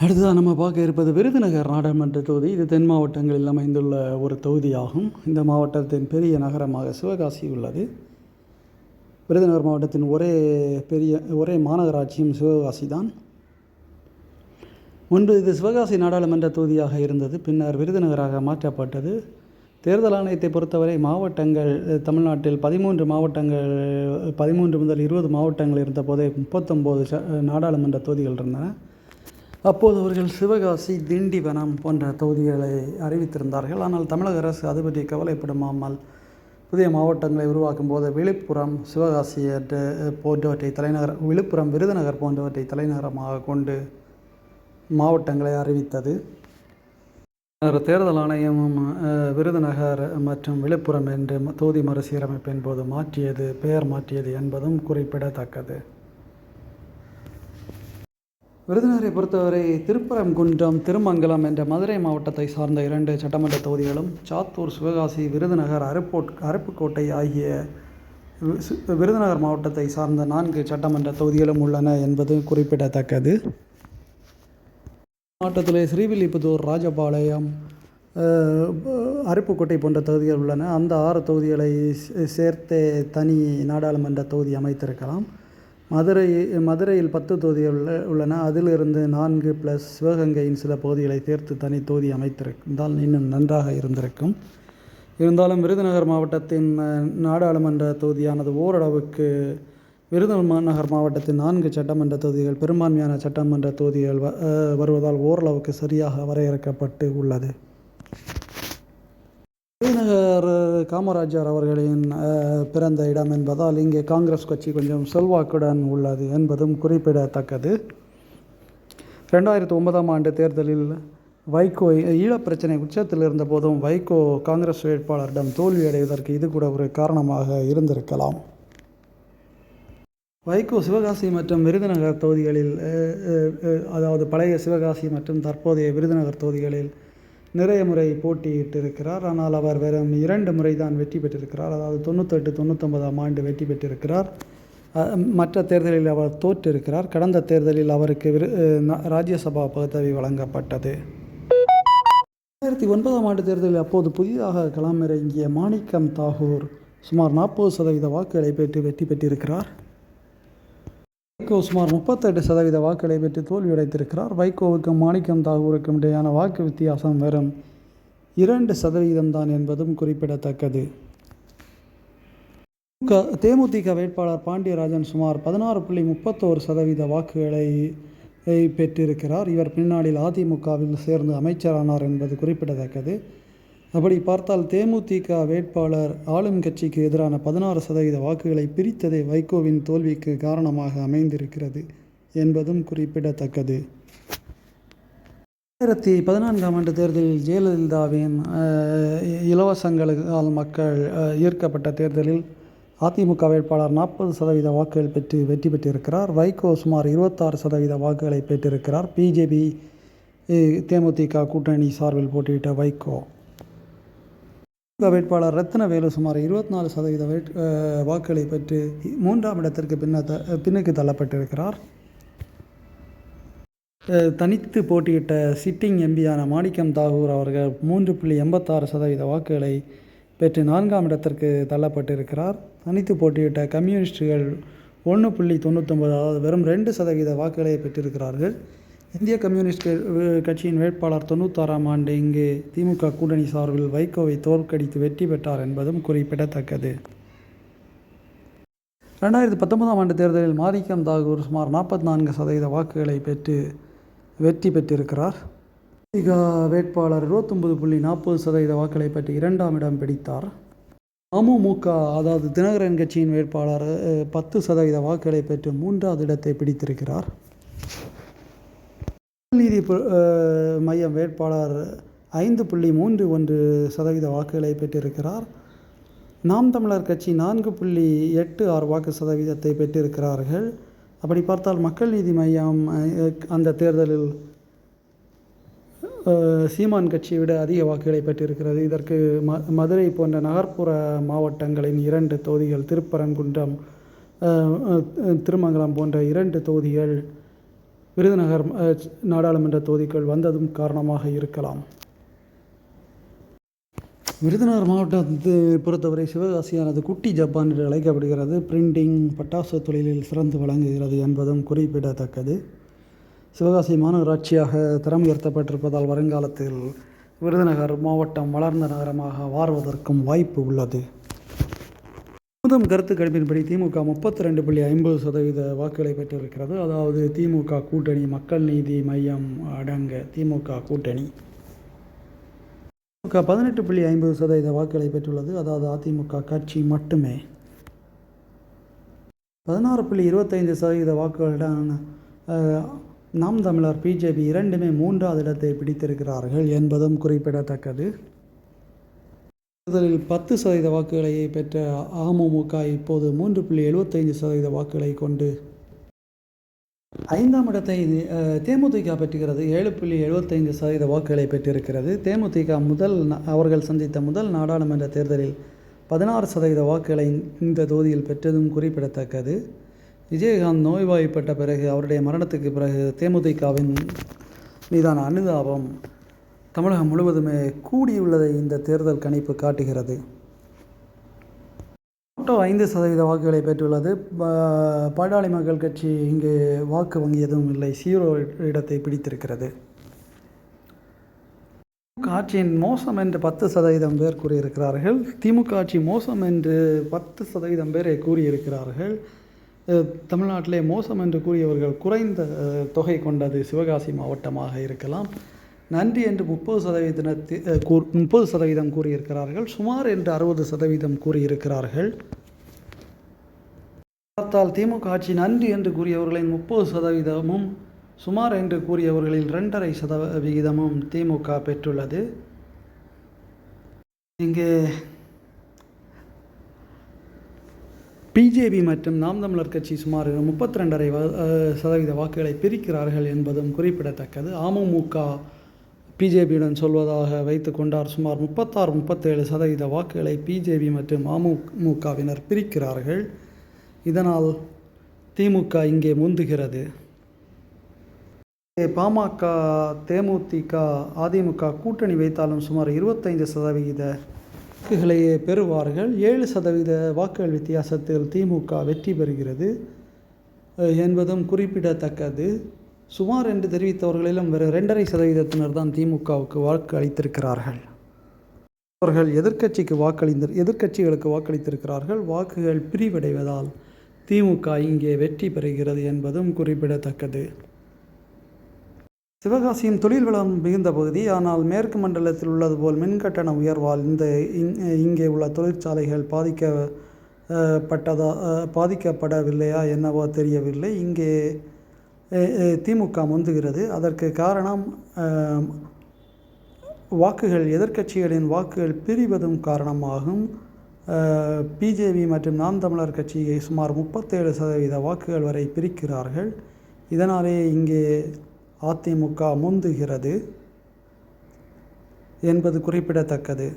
அடுத்ததாக நம்ம பார்க்க இருப்பது விருதுநகர் நாடாளுமன்ற தொகுதி. இது தென் மாவட்டங்களில் அமைந்துள்ள ஒரு தொகுதியாகும். இந்த மாவட்டத்தின் பெரிய நகரமாக சிவகாசி உள்ளது. விருதுநகர் மாவட்டத்தின் ஒரே பெரிய ஒரே மாநகராட்சியும் சிவகாசி தான் முன்பு இது சிவகாசி நாடாளுமன்ற தொகுதியாக இருந்தது. பின்னர் விருதுநகராக மாற்றப்பட்டது. தேர்தல் ஆணையத்தை பொறுத்தவரை மாவட்டங்கள் தமிழ்நாட்டில் பதிமூன்று மாவட்டங்கள் பதிமூன்று முதல் இருபது மாவட்டங்கள் இருந்தபோதே முப்பத்தொம்போது ச நாடாளுமன்ற தொகுதிகள் இருந்தன. அப்போது அவர்கள் சிவகாசி திண்டிவனம் போன்ற தொகுதிகளை அறிவித்திருந்தார்கள். ஆனால் தமிழக அரசு அது பற்றி கவலைப்படாமல் புதிய மாவட்டங்களை உருவாக்கும் போது விழுப்புரம் சிவகாசி போன்றவற்றை தலைநகர் விழுப்புரம் விருதுநகர் போன்றவற்றை தலைநகரமாக கொண்டு மாவட்டங்களை அறிவித்தது. தேர்தல் ஆணையமும் விருதுநகர் மற்றும் விழுப்புரம் என்று தொகுதி மறுசீரமைப்பின் போது மாற்றியது பெயர் மாற்றியது என்பதும் குறிப்பிடத்தக்கது. விருதுநகரை பொறுத்தவரை திருப்பரங்குன்றம் திருமங்கலம் என்ற மதுரை மாவட்டத்தை சார்ந்த இரண்டு சட்டமன்ற தொகுதிகளும் சாத்தூர் சிவகாசி விருதுநகர் அருப்போட் அருப்புக்கோட்டை ஆகிய விருதுநகர் மாவட்டத்தை சார்ந்த நான்கு சட்டமன்ற தொகுதிகளும் உள்ளன என்பது குறிப்பிடத்தக்கது. மாவட்டத்திலே ஸ்ரீவில்லிபுத்தூர் ராஜபாளையம் அருப்புக்கோட்டை போன்ற தொகுதிகள் உள்ளன. அந்த ஆறு தொகுதிகளை சே- சேர்த்தே தனி நாடாளுமன்ற தொகுதி அமைத்திருக்கலாம். மதுரை மதுரையில் பத்து தொகுதிகள் உள்ள- உள்ளன. அதிலிருந்து நான்கு ப்ளஸ் சிவகங்கையின் சில பகுதிகளை சேர்த்து தனி தொகுதி அமைத்திருந்தால் இன்னும் நன்றாக இருந்திருக்கும். இருந்தாலும் விருதுநகர் மாவட்டத்தின் நாடாளுமன்ற தொகுதியானது ஓரளவுக்கு விருதுநகர் மாவட்டத்தின் நான்கு சட்டமன்ற தொகுதிகள் பெரும்பான்மையான சட்டமன்ற தொகுதிகள் வ- வருவதால் ஓரளவுக்கு சரியாக வரையறுக்கப்பட்டு உள்ளது. விருதுநகர் காமராஜர் அவர்களின் பிறந்த இடம் என்பதால் இங்கே காங்கிரஸ் கட்சி கொஞ்சம் செல்வாக்குடன் உள்ளது என்பதும் குறிப்பிடத்தக்கது. ரெண்டாயிரத்தி ஒன்பதாம் ஆண்டு தேர்தலில் வைகோ ஈழப் பிரச்சனை உச்சத்தில் இருந்தபோதும் வைகோ காங்கிரஸ் வேட்பாளரிடம் தோல்வியடைவதற்கு இது கூட ஒரு காரணமாக இருந்திருக்கலாம். வைகோ சிவகாசி மற்றும் விருதுநகர் தொகுதிகளில் அதாவது பழைய சிவகாசி மற்றும் தற்போதைய விருதுநகர் தொகுதிகளில் நிறைய முறை போட்டியிட்டிருக்கிறார். ஆனால் அவர் வெறும் இரண்டு முறை தான் வெற்றி பெற்றிருக்கிறார். அதாவது தொண்ணூத்தெட்டு தொண்ணூத்தொன்பதாம் ஆண்டு வெற்றி பெற்றிருக்கிறார். மற்ற தேர்தலில் அவர் தோற்றிருக்கிறார். கடந்த தேர்தலில் அவருக்கு விரு ராஜ்யசபா பதவி வழங்கப்பட்டது. ரெண்டாயிரத்தி ஒன்பதாம் ஆண்டு தேர்தலில் அப்போது புதிதாக களமிறங்கிய மாணிக்கம் தாகூர் சுமார் நாற்பது சதவீத வாக்குகளை பெற்று வெற்றி பெற்றிருக்கிறார். வைகோ சுமார் முப்பத்தெட்டு சதவீத வாக்குகளை பெற்று தோல்வியடைத்திருக்கிறார் வைகோவுக்கும் மாணிக்கம் தாகூருக்கும் இடையான வாக்கு வித்தியாசம் வெறும் இரண்டு சதவீதம் தான் என்பதும் குறிப்பிடத்தக்கது. தேமுதிக வேட்பாளர் பாண்டியராஜன் சுமார் பதினாறு புள்ளி முப்பத்தோரு சதவீத வாக்குகளை பெற்றிருக்கிறார். இவர் பின்னாளில் அதிமுகவில் சேர்ந்து அமைச்சரானார் என்பது குறிப்பிடத்தக்கது. அப்படி பார்த்தால் தேமுதிக வேட்பாளர் ஆளும் கட்சிக்கு எதிரான பதினாறு சதவீத வாக்குகளை பிரித்ததே வைகோவின் தோல்விக்கு காரணமாக அமைந்திருக்கிறது என்பதும் குறிப்பிடத்தக்கது. ரெண்டாயிரத்தி பதினான்காம் ஆண்டு தேர்தலில் ஜெயலலிதாவின் இலவசங்களால் மக்கள் ஈர்க்கப்பட்ட தேர்தலில் அதிமுக வேட்பாளர் நாற்பது சதவீத வாக்குகள் பெற்று வெற்றி பெற்றிருக்கிறார். வைகோ சுமார் இருபத்தாறு சதவீத வாக்குகளை பெற்றிருக்கிறார். பிஜேபி தேமுதிக கூட்டணி சார்பில் போட்டியிட்ட வைகோ. திமுக வேட்பாளர் ரத்னவேலு சுமார் இருபத்தி நாலு சதவீத வேட் வாக்குகளை பெற்று மூன்றாம் இடத்திற்கு பின்ன த பின்னுக்கு தள்ளப்பட்டிருக்கிறார். தனித்து போட்டியிட்ட சிட்டிங் எம்பியான மாணிக்கம் தாகூர் அவர்கள் மூன்று புள்ளி எண்பத்தாறு சதவீத வாக்குகளை பெற்று நான்காம் இடத்திற்கு தள்ளப்பட்டிருக்கிறார். தனித்து போட்டியிட்ட கம்யூனிஸ்டுகள் ஒன்று புள்ளி தொண்ணூத்தொம்பது அதாவது வெறும் ரெண்டு சதவீத வாக்குகளை பெற்றிருக்கிறார்கள். இந்திய கம்யூனிஸ்ட் கட்சியின் வேட்பாளர் தொண்ணூத்தாறாம் ஆண்டு இங்கு திமுக கூட்டணி சார்பில் வைகோவை தோற்கடித்து வெற்றி பெற்றார் என்பதும் குறிப்பிடத்தக்கது. ரெண்டாயிரத்தி பத்தொன்பதாம் ஆண்டு தேர்தலில் மாரிக்கம் தாகூர் சுமார் நாற்பத்தி நான்கு சதவீத வாக்குகளை பெற்று வெற்றி பெற்றிருக்கிறார். திக வேட்பாளர் இருபத்தொன்பது புள்ளி நாற்பது சதவீத வாக்குகளை பெற்று இரண்டாம் இடம் பிடித்தார். அமமுக அதாவது தினகரன் கட்சியின் வேட்பாளர் பத்து சதவீத வாக்குகளை பெற்று மூன்றாவது இடத்தை பிடித்திருக்கிறார். நீதி பு- மையம் வேட்பாளர் ஐந்து புள்ளி மூன்று ஒன்று சதவீத வாக்குகளை பெற்றிருக்கிறார். நாம் தமிழர் கட்சி நான்கு புள்ளி எட்டு ஆறு வாக்கு சதவீதத்தை பெற்றிருக்கிறார்கள். அப்படி பார்த்தால் மக்கள் நீதி மையம் அந்த தேர்தலில் சீமான் கட்சியை விட அதிக வாக்குகளை பெற்றிருக்கிறது. இதற்கு ம மதுரை போன்ற நகர்ப்புற மாவட்டங்களின் இரண்டு தொகுதிகள் திருப்பரங்குன்றம் திருமங்கலம் போன்ற இரண்டு தொகுதிகள் விருதுநகர் நாடாளுமன்ற தொகுதிக்குள் வந்ததும் காரணமாக இருக்கலாம். விருதுநகர் மாவட்டத்தை பொறுத்தவரை சிவகாசியானது குட்டி ஜப்பான் என்று அழைக்கப்படுகிறது. பிரிண்டிங் பட்டாசு தொழிலில் சிறந்து விளங்குகிறது என்பதும் குறிப்பிடத்தக்கது. சிவகாசி மாநகராட்சியாக தரம் உயர்த்தப்பட்டிருப்பதால் வருங்காலத்தில் விருதுநகர் மாவட்டம் வளர்ந்த நகரமாக மாறுவதற்கும் வாய்ப்பு உள்ளது. முதம் கருத்து கணிப்பின்படி திமுக முப்பத்தி ரெண்டு புள்ளி ஐம்பது சதவீத வாக்குகளை பெற்றிருக்கிறது. அதாவது திமுக கூட்டணி மக்கள் நீதி மையம் அடங்க திமுக கூட்டணி. திமுக பதினெட்டு புள்ளி ஐம்பது சதவீத வாக்குகளை பெற்றுள்ளது. அதாவது அதிமுக கட்சி மட்டுமே. பதினாறு புள்ளி இருபத்தைந்து சதவீத வாக்குகளுடன் நாம் தமிழர் பிஜேபி இரண்டுமே மூன்றாவது இடத்தை பிடித்திருக்கிறார்கள் என்பதும் குறிப்பிடத்தக்கது. தேர்தலில் பத்து சதவீத வாக்குகளை பெற்ற அமமுக இப்போது மூன்று புள்ளி எழுபத்தைந்து சதவீத வாக்குகளை கொண்டு ஐந்தாம் இடத்தை தேமுதிக பெற்றுகிறது. ஏழு புள்ளி எழுபத்தைந்து சதவீத வாக்குகளை பெற்றிருக்கிறது. தேமுதிக முதல் அவர்கள் சந்தித்த முதல் நாடாளுமன்ற தேர்தலில் பதினாறு சதவீத வாக்குகளை இந்த தொகுதியில் பெற்றதும் குறிப்பிடத்தக்கது. விஜயகாந்த் நோய்வாய்ப்பட்ட பிறகு அவருடைய மரணத்துக்கு பிறகு தேமுதிகவின் மீதான அனுதாபம் தமிழகம் முழுவதுமே கூடியுள்ளதை இந்த தேர்தல் கணிப்பு காட்டுகிறது. மொட்டோ ஐந்து சதவீத வாக்குகளை பெற்றுள்ளது. பாடாளி மக்கள் கட்சி இங்கு வாக்கு வங்கி எதுவும் இல்லை. சீரோ இடத்தை பிடித்திருக்கிறது. திமுக ஆட்சியின் மோசம் என்று பத்து சதவீதம் பேர் கூறியிருக்கிறார்கள். திமுக ஆட்சி மோசம் என்று பத்து சதவீதம் பேரை கூறியிருக்கிறார்கள். அஹ், தமிழ்நாட்டிலே மோசம் என்று கூறியவர்கள் குறைந்த தொகை கொண்டது சிவகாசி மாவட்டமாக இருக்கலாம். நன்றி என்று முப்பது சதவீதத்தி கூ- முப்பது சதவீதம் கூறியிருக்கிறார்கள். சுமார் என்று அறுபது சதவீதம் கூறியிருக்கிறார்கள். பார்த்தால் திமுக ஆட்சி நன்றி என்று கூறியவர்களின் முப்பது சதவீதமும் சுமார் என்று கூறியவர்களில் ரெண்டரை சதவிகிதமும் திமுக பெற்றுள்ளது. இங்கே பிஜேபி மற்றும் நாம் தமிழர் கட்சி சுமார் முப்பத்தி ரெண்டரை சதவீத வாக்குகளை பிரிக்கிறார்கள் என்பதும் குறிப்பிடத்தக்கது. அமமுக பிஜேபியுடன் சொல்வதாக வைத்து கொண்டார். சுமார் முப்பத்தாறு முப்பத்தேழு சதவீத வாக்குகளை பிஜேபி மற்றும் அமமுகவினர் பிரிக்கிறார்கள். இதனால் திமுக இங்கே முந்துகிறது. பாமக தேமுதிக அதிமுக கூட்டணி வைத்தாலும் சுமார் இருபத்தைந்து சதவிகித வாக்குகளையே பெறுவார்கள். ஏழு சதவீத வாக்குகள் வித்தியாசத்தில் திமுக வெற்றி பெறுகிறது என்பதும் குறிப்பிடத்தக்கது. சுமார் என்று தெரிவித்தவர்களிலும் வெறும் ரெண்டரை சதவீதத்தினர் தான் திமுகவுக்கு வாக்கு அளித்திருக்கிறார்கள் அவர்கள் எதிர்க்கட்சிக்கு வாக்களித்து எதிர்க்கட்சிகளுக்கு வாக்களித்திருக்கிறார்கள். வாக்குகள் பிரிவடைவதால் திமுக இங்கே வெற்றி பெறுகிறது என்பதும் குறிப்பிடத்தக்கது. சிவகாசியின் தொழில் வளம் மிகுந்த பகுதி. ஆனால் மேற்கு மண்டலத்தில் உள்ளது போல் மின்கட்டண உயர்வால் இந்த இங்- இங்கே உள்ள தொழிற்சாலைகள் பாதிக்க பட்டதா பாதிக்கப்படவில்லையா என்னவோ தெரியவில்லை. இங்கே திமுக முந்துகிறது. அதற்கு காரணம் வாக்குகள் எதிர்க்கட்சிகளின் வாக்குகள் பிரிவதும் காரணமாகும். பிஜேபி மற்றும் நாம் தமிழர் கட்சியை சுமார் முப்பத்தேழு சதவீத வாக்குகள் வரை பிரிக்கிறார்கள். இதனாலே இங்கே அதிமுக முந்துகிறது என்பது குறிப்பிடத்தக்கது.